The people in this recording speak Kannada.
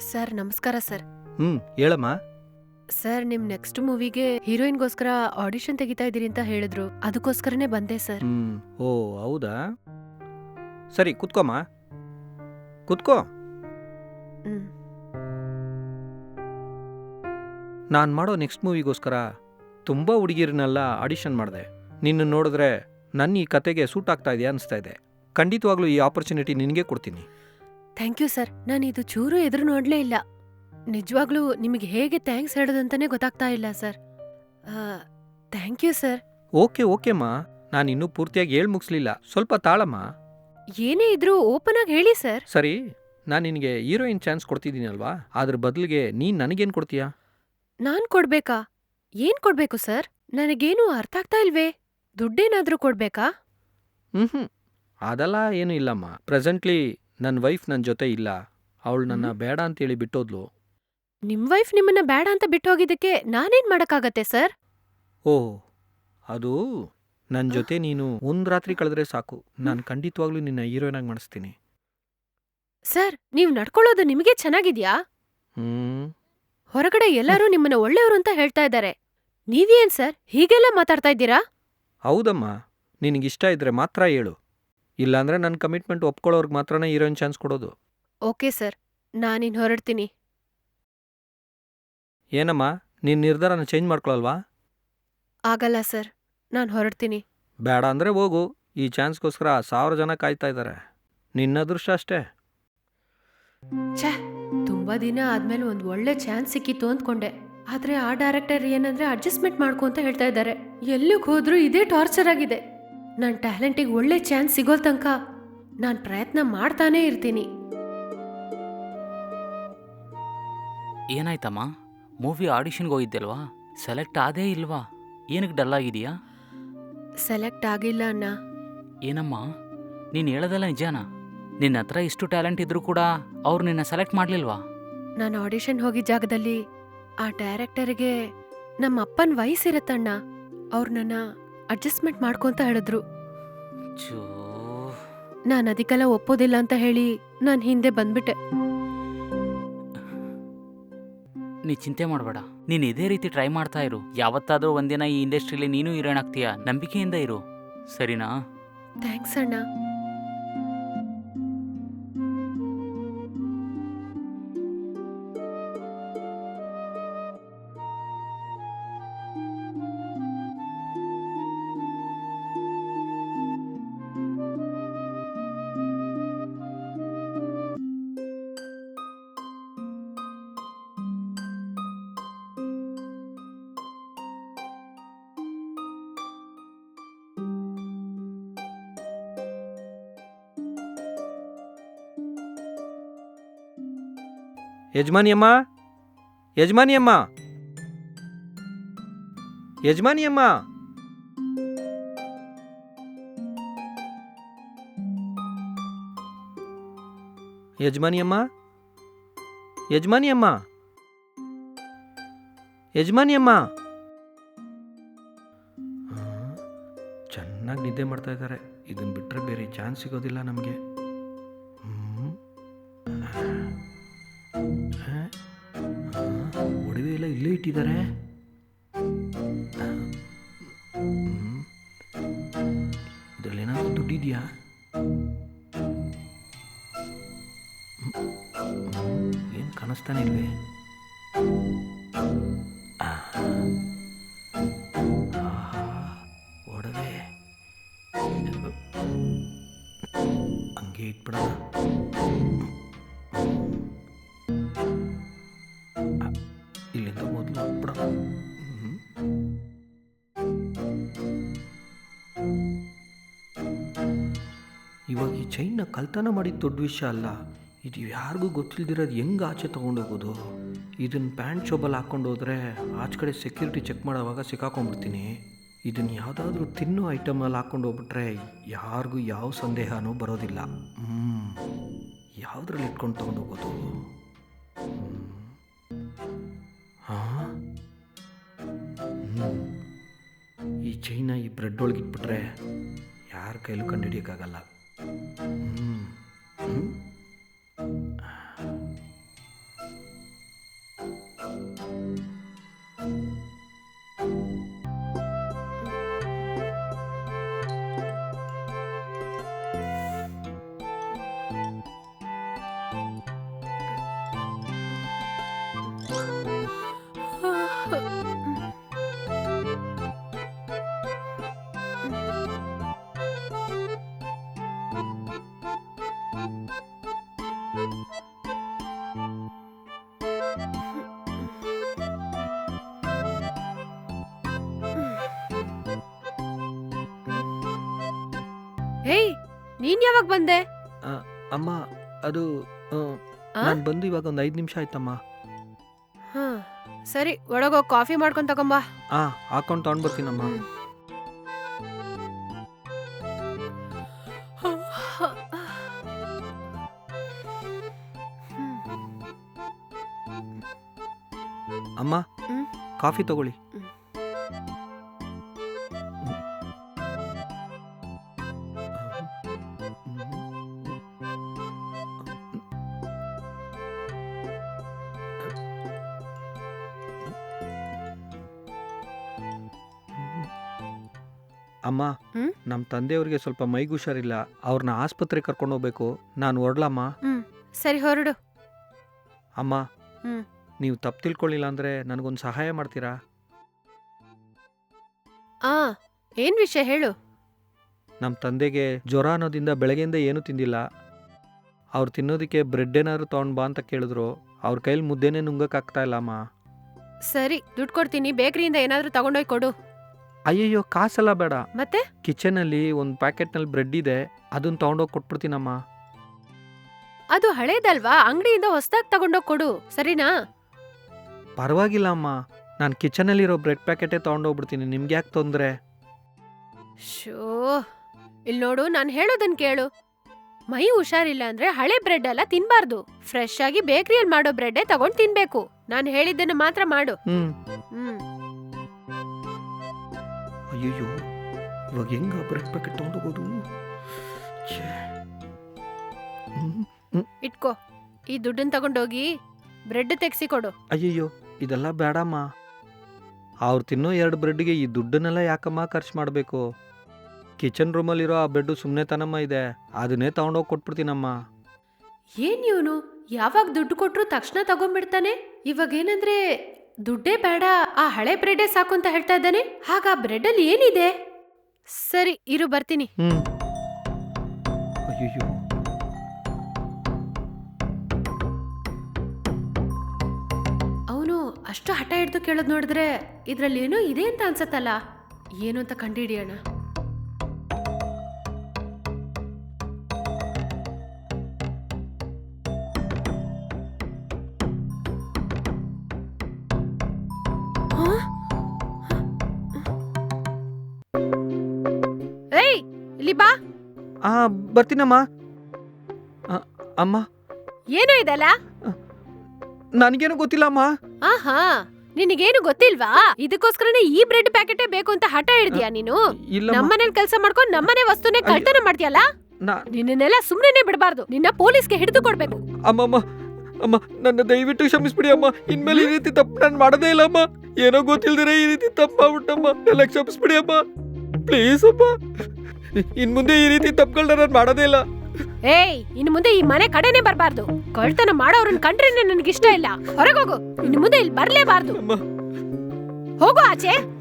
ಸರ್ ನಮಸ್ಕಾರ ಸರ್. ಹ್ಮ್ ಹೇಳಮ್ಮ. ಸರ್ ನಿಮ್ ನೆಕ್ಸ್ಟ್ ಮೂವಿಗೆ ಹೀರೋಯಿನ್ಗೋಸ್ಕರ ಆಡಿಷನ್ ತೆಗಿತಾ ಇದೀರಿ ಅಂತ ಹೇಳಿದ್ರು. ಅದಕ್ಕೋಸ್ಕರನೇ ಬಂದೆ ಸರ್. ಹ್ಮ್ ಓ ಹೌದಾ? ಸರಿ ಕುತ್ಕೋಮ್ಮ. ಕುತ್ಕೋ. ಹ್ಮ್. ನಾನು ಮಾಡೋ ನೆಕ್ಸ್ಟ್ ಮೂವಿಗೋಸ್ಕರ ತುಂಬ ಹುಡುಗಿರನ್ನೆಲ್ಲ ಆಡಿಷನ್ ಮಾಡಿದೆ. ನಿನ್ನ ನೋಡಿದ್ರೆ ನನ್ನ ಈ ಕತೆಗೆ ಸೂಟ್ ಆಗ್ತಾ ಇದೆಯಾ ಅನಿಸ್ತಾ ಇದೆ. ಖಂಡಿತವಾಗ್ಲೂ ಈ ಆಪರ್ಚುನಿಟಿ ನಿನಗೆ ಕೊಡ್ತೀನಿ. Thank you sir. ನಾನು ಇದು ಚೂರು ಎದುರು ನೋಡಲೇ ಇಲ್ಲ. ನಿಜವಾಗ್ಲೂ ನಿಮಗೆ ಹೇಗೆ ಥ್ಯಾಂಕ್ಸ್ ಹೇಳೋದಂತಾನೆ ಗೊತ್ತಾಗ್ತಾ ಇಲ್ಲ sir. Thank you sir. Okay ಓಕೆಮ್ಮ ನಾನು ಇನ್ನೂ ಪೂರ್ತಿಯಾಗಿ ಹೇಳ್ ಮುಗಿಸ್ಲಿಲ್ಲ. ಸ್ವಲ್ಪ ತಾಳಮ್ಮ ಏನೇ ಇದ್ರೂ ಓಪನ್ ಆಗಿ ಹೇಳಿ ಸರ್. ಸರಿ ನಾನು ನಿನಗೆ ಹೀರೋಯಿನ್ ಚಾನ್ಸ್ ಕೊಡ್ತಿದ್ದೀನಲ್ವಾ ಅದ್ರ ಬದಲಿಗೆ ನೀನು ನನಗೇನು ಕೊಡ್ತೀಯಾ? ನಾನ್ ಕೊಡ್ಬೇಕಾ? ಏನ್ ಕೊಡ್ಬೇಕು ಸರ್? ನನಗೇನು ಅರ್ಥ ಆಗ್ತಾ ಇಲ್ವೇ? ದುಡ್ಡೇನಾದ್ರೂ ಕೊಡ್ಬೇಕಾ? ಹ್ಮ್ ಹ್ಞೂ ಅದೆಲ್ಲ ಏನೂ ಇಲ್ಲಮ್ಮ ಪ್ರೆಸೆಂಟ್ಲಿ ನನ್ನ ವೈಫ್ ನನ್ನ ಜೊತೆ ಇಲ್ಲ. ಅವಳು ನನ್ನ ಬೇಡ ಅಂತೇಳಿ ಬಿಟ್ಟೋದ್ಲು. ನಿಮ್ ವೈಫ್ ನಿಮ್ಮನ್ನ ಬೇಡ ಅಂತ ಬಿಟ್ಟು ಹೋಗಿದ್ದಕ್ಕೆ ನಾನೇನ್ ಮಾಡಕ್ಕಾಗತ್ತೆ ಸರ್? ಓಹ್ ಅದು ನನ್ನ ಜೊತೆ ನೀನು ಒಂದು ರಾತ್ರಿ ಕಳೆದ್ರೆ ಸಾಕು. ನಾನು ಖಂಡಿತವಾಗ್ಲೂ ನಿನ್ನ ಹೀರೋಯಿನಾಗಿ ಮಾಡಿಸ್ತೀನಿ. ಸರ್ ನೀವ್ ನಡ್ಕೊಳ್ಳೋದು ನಿಮಗೆ ಚೆನ್ನಾಗಿದ್ಯಾ? ಹ್ಮ್. ಹೊರಗಡೆ ಎಲ್ಲರೂ ನಿಮ್ಮನ್ನ ಒಳ್ಳೆಯವರು ಅಂತ ಹೇಳ್ತಾ ಇದ್ದಾರೆ. ನೀವೇನ್ ಸರ್ ಹೀಗೆಲ್ಲ ಮಾತಾಡ್ತಾ ಇದ್ದೀರಾ? ಹೌದಮ್ಮ. ನಿನಗಿಷ್ಟ ಇದ್ರೆ ಮಾತ್ರ ಹೇಳು. ಇಲ್ಲಾಂದ್ರೆ ನನ್ನ ಕಮಿಟ್ಮೆಂಟ್ ಒಪ್ಕೊಳ್ಳೋರ್ಗೆ ಮಾತ್ರನೇ ಹೀರೋಯಿನ್ ಚಾನ್ಸ್ ಕೊಡೋದು. ಓಕೆ ಸರ್ ನಾನಿನ್ ಹೊರಡ್ತೀನಿ. ಏನಮ್ಮ ನಿನ್ನ ನಿರ್ಧಾರನ ಚೇಂಜ್ ಮಾಡ್ಕೊಳಲ್ವಾ? ಆಗಲ್ಲ ಸರ್ ನಾನು ಹೊರಡ್ತೀನಿ. ಬೇಡ ಅಂದರೆ ಹೋಗು ಈ ಚಾನ್ಸ್ಗೋಸ್ಕರ ಸಾವಿರ ಜನ ಕಾಯ್ತಾ ಇದ್ದಾರೆ ನಿನ್ನ ಅದೃಷ್ಟ ಅಷ್ಟೇ. ಛೇ ತುಂಬಾ ದಿನ ಆದ್ಮೇಲೆ ಒಂದು ಒಳ್ಳೆ ಚಾನ್ಸ್ ಸಿಕ್ಕಿತ್ತು ಅಂದ್ಕೊಂಡೆ. ಆದ್ರೆ ಆ ಡೈರೆಕ್ಟರ್ ಏನಂದ್ರೆ ಅಡ್ಜಸ್ಟ್ಮೆಂಟ್ ಮಾಡ್ಕೊ ಅಂತ ಹೇಳ್ತಾ ಇದ್ದಾರೆ ಎಲ್ಲಿಗೆ ಹೋದರೂ ಇದೇ ಟಾರ್ಚರ್ ಆಗಿದೆ. ನನ್ ಟ್ಯಾಲೆಂಟಿಗೆ ಒಳ್ಳೆ ಚಾನ್ಸ್ ಸಿಗೋ ತನಕ ನಾನು ಪ್ರಯತ್ನ ಮಾಡ್ತಾನೇ ಇರ್ತೀನಿ. ಏನಾಯ್ತಮ್ಮ? ಮೂವಿ ಆಡಿಷನ್ಗೆ ಹೋಗಿದ್ದಲ್ವಾ? ಸೆಲೆಕ್ಟ್ ಆದೇ ಇಲ್ವಾ? ಏನಕ್ಕೆ ಡಲ್ ಆಗಿದೆಯಾ ಸೆಲೆಕ್ಟ್ ಆಗಿಲ್ಲ ಅಣ್ಣ. ಏನಮ್ಮ? ನೀನು ಹೇಳೋದಲ್ಲ ನಿಜಾನ? ನಿನ್ನ ಹತ್ರ ಇಷ್ಟು ಟ್ಯಾಲೆಂಟ್ ಇದ್ರೂ ಕೂಡ ಅವ್ರು ನಿನ್ನ ಸೆಲೆಕ್ಟ್ ಮಾಡಲಿಲ್ವಾ? ನಾನು ಆಡಿಷನ್ ಹೋಗಿದ್ದ ಜಾಗದಲ್ಲಿ ಆ ಡೈರೆಕ್ಟರ್ಗೆ ನಮ್ಮ ಅಪ್ಪನ ವಯಸ್ಸಿರತ್ತಣ್ಣ. ಅವ್ರು ನನ್ನ ಅಡ್ಜಸ್ಟ್ಮೆಂಟ್ ಮಾಡ್ಕೊಂತ ಹೇಳಿದ್ರು. ಚೋ. ನಾನು ಅದಕ್ಕೆಲ್ಲ ಒಪ್ಪೋದಿಲ್ಲ ಅಂತ ಹೇಳಿ ನಾನು ಹಿಂದೆ ಬಂದ್ಬಿಟ್ಟೆ. ನೀ ಚಿಂತೆ ಮಾಡಬೇಡ. ನೀನು ಇದೇ ರೀತಿ ಟ್ರೈ ಮಾಡ್ತಾ ಇರು. ಯಾವತ್ತಾದರೂ ಒಂದಿನ ಈ ಇಂಡಸ್ಟ್ರಿಲಿ ನೀನು ಹೀರೋಯಿನ್ ಆಗ್ತೀಯಾ? ನಂಬಿಕೆಯಿಂದ ಇರು. ಸರಿನಾ? ಥ್ಯಾಂಕ್ಸ್ ಅಣ್ಣ. ಯಜಮಾನಿಯಮ್ಮ? ಯಜಮಾನಿಯಮ್ಮ? ಯಜಮಾನಿಯಮ್ಮ? ಯಜಮಾನಿಯಮ್ಮ? ಯಜಮಾನಿಯಮ್ಮ? ಯಜಮಾನಿಯಮ್ಮ? ಚೆನ್ನಾಗಿ ನಿದ್ದೆ ಮಾಡ್ತಾ ಇದ್ದಾರೆ. ಇದನ್ನು ಬಿಟ್ಟರೆ ಬೇರೆ ಚಾನ್ಸ್ ಸಿಗೋದಿಲ್ಲ ನಮಗೆ. ಒಡವೆ ಎಲ್ಲ ಇಲ್ಲೇ ಇಟ್ಟಿದ್ದಾರೆ? ಇದರಲ್ಲಿ ಏನಾದರೂ ದುಡ್ಡಿದೆಯಾ? ಏನು ಕಾಣಿಸ್ತಾನೆ ಇಲ್ವೇ? ಇಲ್ಲಿಂದ ಮೊದಲು ಬಿಡ. ಇವಾಗ ಈ ಚೈನ್ನ ಕಲ್ತನ ಮಾಡಿದ ದೊಡ್ಡ ವಿಷಯ ಅಲ್ಲ. ಇದು ಯಾರಿಗೂ ಗೊತ್ತಿಲ್ದಿರೋದು ಹೆಂಗೆ ಆಚೆ ತೊಗೊಂಡೋಗೋದು ಇದನ್ನು ಪ್ಯಾಂಟ್ ಶೋಬಲ್ಲಿ ಹಾಕ್ಕೊಂಡು ಹೋದರೆ ಆಚೆ ಕಡೆ ಸೆಕ್ಯೂರಿಟಿ ಚೆಕ್ ಮಾಡೋವಾಗ ಸಿಕ್ಕಾಕೊಂಡ್ಬಿಡ್ತೀನಿ. ಇದನ್ನು ಯಾವುದಾದ್ರೂ ತಿನ್ನೋ ಐಟಮಲ್ಲಿ ಹಾಕ್ಕೊಂಡು ಹೋಗ್ಬಿಟ್ರೆ ಯಾರಿಗೂ ಯಾವ ಸಂದೇಹನೂ ಬರೋದಿಲ್ಲ. ಹ್ಞೂ ಯಾವುದ್ರಲ್ಲಿ ಇಟ್ಕೊಂಡು ತೊಗೊಂಡೋಗೋದು ಈ ಚೈನ ಈ ಬ್ರೆಡ್ ಒಳಗಿಟ್ಬಿಟ್ರೆ ಯಾರ ಕೈಲೂ ಕಂಡುಹಿಡಿಯೋಕ್ಕಾಗಲ್ಲ ಯಾವಾಗ ಬಂದೆ? ಅಮ್ಮ ಅದು ಆ? ನಾನು ಬಂದು ಇವಾಗ ಒಂದು ಐದು ನಿಮಿಷ ಆಯ್ತಮ್ಮ. ಹಾ ಸರಿ ಒಳಗೋ ಕಾಫಿ ಮಾಡ್ಕೊಂಡು ತಗೊಂಬಾ ಆ ಹಾಕೊಂಡು ತಗೊಂಡ್ ಬರ್ತೀನಮ್ಮ. ಅಮ್ಮ ಹ್ಮ್? ಕಾಫಿ ತಗೊಳ್ಳಿ. ಅಮ್ಮ ಹ್ಮ್? ನಮ್ಮ ತಂದೆಯವ್ರಿಗೆ ಸ್ವಲ್ಪ ಮೈಗೆ ಹುಷಾರಿಲ್ಲ ಅವ್ರನ್ನ ಆಸ್ಪತ್ರೆಗೆ ಕರ್ಕೊಂಡು ಹೋಗ್ಬೇಕು. ನಾನು ಹೊರಡ್ಲಮ್ಮ. ಹ್ಮ್. ಸರಿ ಹೊರಡು. ಅಮ್ಮ ಹ್ಮ್. ನೀವು ತಪ್ಪು ತಿಳ್ಕೊಳ್ಳಿಲ್ಲ ಅಂದರೆ ನನಗೊಂದು ಸಹಾಯ ಮಾಡ್ತೀರಾ? ಆ ಏನ್ ವಿಷಯ ಹೇಳು? ನಮ್ಮ ತಂದೆಗೆ ಜ್ವರ ಅನ್ನೋದಿಂದ ಬೆಳಗ್ಗೆಯಿಂದ ಏನೂ ತಿಂದಿಲ್ಲ. ಅವ್ರು ತಿನ್ನೋದಕ್ಕೆ ಬ್ರೆಡ್ ಏನಾದ್ರು ತೊಗೊಂಡು ಬಾ ಅಂತ ಕೇಳಿದ್ರು. ಅವ್ರ ಕೈಲಿ ಮುದ್ದೆನೇ ನುಂಗಕ್ಕಾಗ್ತಾ ಇಲ್ಲ ಅಮ್ಮ. ಸರಿ ದುಡ್ಡು ಕೊಡ್ತೀನಿ. ಬೇಕರಿಯಿಂದ ಏನಾದರೂ ತಗೊಂಡೋಗಿ ಕೊಡು. ಅಯ್ಯಯ್ಯೋ ಕಾಸೆಲ್ಲ ಬೇಡ. ಮತ್ತೆ? ಕಿಚನಲ್ಲಿ ಒಂದು ಪ್ಯಾಕೆಟ್ನಲ್ಲಿ ಬ್ರೆಡ್ ಇದೆ ಅದನ್ನ ತಗೊಂಡೋಗಿ ಕೊಟ್ಬಿಡ್ತೀನಮ್ಮ. ಅದು ಹಳೇದಲ್ವಾ? ಅಂಗಡಿಯಿಂದ ಹೊಸದಾಗಿ ತಗೊಂಡೋಗಿ ಕೊಡು ಸರಿನಾ? ಪರವಾಗಿಲ್ಲ ಅಮ್ಮ ನಾನು ಕಿಚನ್ ಕಿಚನಲ್ಲಿರೋ ಬ್ರೆಡ್ ಪ್ಯಾಕೆಟೇ ತಗೊಂಡೋಗ್ಬಿಡ್ತೀನಿ ನಿಮ್ಗೆ ಯಾಕೆ ತೊಂದರೆ? ಶೋ ಇಲ್ಲಿ ನೋಡು ನಾನು ಹೇಳೋದನ್ನ ಕೇಳು. ಮೈ ಹುಷಾರಿಲ್ಲ ಅಂದ್ರೆ ಹಳೆ ಬ್ರೆಡ್ ಎಲ್ಲ ತಿನ್ಬಾರ್ದು. ಫ್ರೆಶ್ ಆಗಿ ಬೇಕರಿಯಲ್ಲಿ ಮಾಡೋ ಬ್ರೆಡ್ಡೇ ತಗೊಂಡು ತಿನ್ಬೇಕು. ನಾನು ಹೇಳಿದ್ದನ್ನು ಮಾತ್ರ ಮಾಡು. ಹ್ಮ್. ಅಯ್ಯಯ್ಯೋ ಇವಾಗ ಹೆಂಗ ಬ್ರೆಡ್ ಪ್ಯಾಕೆಟ್ ತೊಗೊಂಡೋಗೋದು. ಇಟ್ಕೋ ಈ ದುಡ್ಡನ್ನ ತಗೊಂಡೋಗಿ ಬ್ರೆಡ್ ತೆಗ್ಸಿ ಕೊಡು. ಅಯ್ಯಯ್ಯೋ ಇದೆಲ್ಲ ಬೇಡಮ್ಮ ಅವ್ರು ತಿನ್ನೋ ಎರಡು ಬ್ರೆಡ್ಗೆ ಈ ದುಡ್ಡನ್ನೆಲ್ಲ ಯಾಕಮ್ಮ ಖರ್ಚು ಮಾಡಬೇಕು? ಕಿಚನ್ ರೂಮಲ್ಲಿರೋ ಆ ಬೆಡ್ಡು ಸುಮ್ಮನೆ ತನಮ್ಮ ಇದೆ. ಅದನ್ನೇ ತಗೊಂಡೋಗಿ ಕೊಟ್ಬಿಡ್ತೀನಮ್ಮ. ಏನ್ ಇವನು? ಯಾವಾಗ ದುಡ್ಡು ಕೊಟ್ರು ತಕ್ಷಣ ತಗೊಂಡ್ಬಿಡ್ತಾನೆ? ಇವಾಗ ಏನಂದ್ರೆ ದುಡ್ಡೇ ಬೇಡ ಆ ಹಳೆ ಬ್ರೆಡ್ಡೇ ಸಾಕು ಅಂತ ಹೇಳ್ತಾ ಇದ್ದಾನೆ? ಹಾಗ ಆ ಬ್ರೆಡ್ ಅಲ್ಲಿ ಏನಿದೆ? ಸರಿ ಇರು ಬರ್ತೀನಿ. ಅವನು ಅಷ್ಟು ಹಠ ಹಿಡ್ದು ಕೇಳೋದ್ ನೋಡಿದ್ರೆ ಇದ್ರಲ್ಲಿ ಏನೋ ಇದೆ ಅಂತ ಅನ್ಸತ್ತಲ್ಲ? ಏನು ಅಂತ ಕಂಡುಹಿಡಿಯೋಣ ಇಲ್ಲಿ ಬಾ. ಆ ಬರ್ತೀನಮ್ಮ. ಆ, ಅಮ್ಮ. ಏನು ಇದಲ್ಲ? ನನಗೇನು ಗೊತ್ತಿಲ್ಲಮ್ಮ. ಆಹಾ ನಿನಗೇನು ಗೊತ್ತಿಲ್ವಾ? ಇದಕ್ಕೋಸ್ಕರನೇ ಈ ಬ್ರೆಡ್ ಪ್ಯಾಕೆಟೇ ಬೇಕು ಅಂತ ಹಠ ಹಿಡ್ದ್ಯಾ ನೀನು? ಇಲ್ಲ ನಮ್ಮನೇಲಿ ಕೆಲಸ ಮಾಡ್ಕೊಂಡು ನಮ್ಮನೆ ವಸ್ತುನೇ ಕಳ್ತನ ಮಾಡ್ತೀಯಲ್ಲ? ನಾ ನಿನ್ನೆಲ್ಲ ಸುಮ್ಮನೆ ಬಿಡಬಾರ್ದು. ನಿನ್ನ ಪೊಲೀಸ್ಗೆ ಹಿಡಿದು ಕೊಡ್ಬೇಕು. ಅಮ್ಮಮ್ಮ ಅಮ್ಮ ನನ್ನ ದಯವಿಟ್ಟು ಕ್ಷಮಿಸ್ಬಿಡಿ ಅಮ್ಮ. ಇನ್ಮೇಲೆ ಈ ರೀತಿ ತಪ್ಪು ನಾನು ಮಾಡೋದೇ ಇಲ್ಲ ಅಮ್ಮ. ಏನೋ ಗೊತ್ತಿಲ್ದಿರ ಈ ರೀತಿ ತಪ್ಪಾಗ್ಬಿಟ್ಟಮ್ಮ. ಎಲ್ಲ ಕ್ಷಮಿಸ್ಬಿಡಿ ಅಮ್ಮ. ಪ್ಲೀಸ್ ಅಮ್ಮ. ಇನ್ ಮುಂದೆ ಈ ರೀತಿ ತಪ್ಪುಗಳನ್ನ ನಾನು ಮಾಡೋದೇ ಇಲ್ಲ. ಏಯ್ ಇನ್ ಮುಂದೆ ಈ ಮನೆ ಕಡೆನೇ ಬರಬಾರ್ದು. ಕಳ್ತನ ಮಾಡೋರನ್ನ ಕಂಡ್ರೇನೆ ಇಷ್ಟ ಇಲ್ಲ. ಹೊರಗೋಗು ಇನ್ ಮುಂದೆ ಇಲ್ಲಿ ಬರ್ಲೇಬಾರ್ದು. ಅಮ್ಮ. ಹೋಗು ಆಚೆ.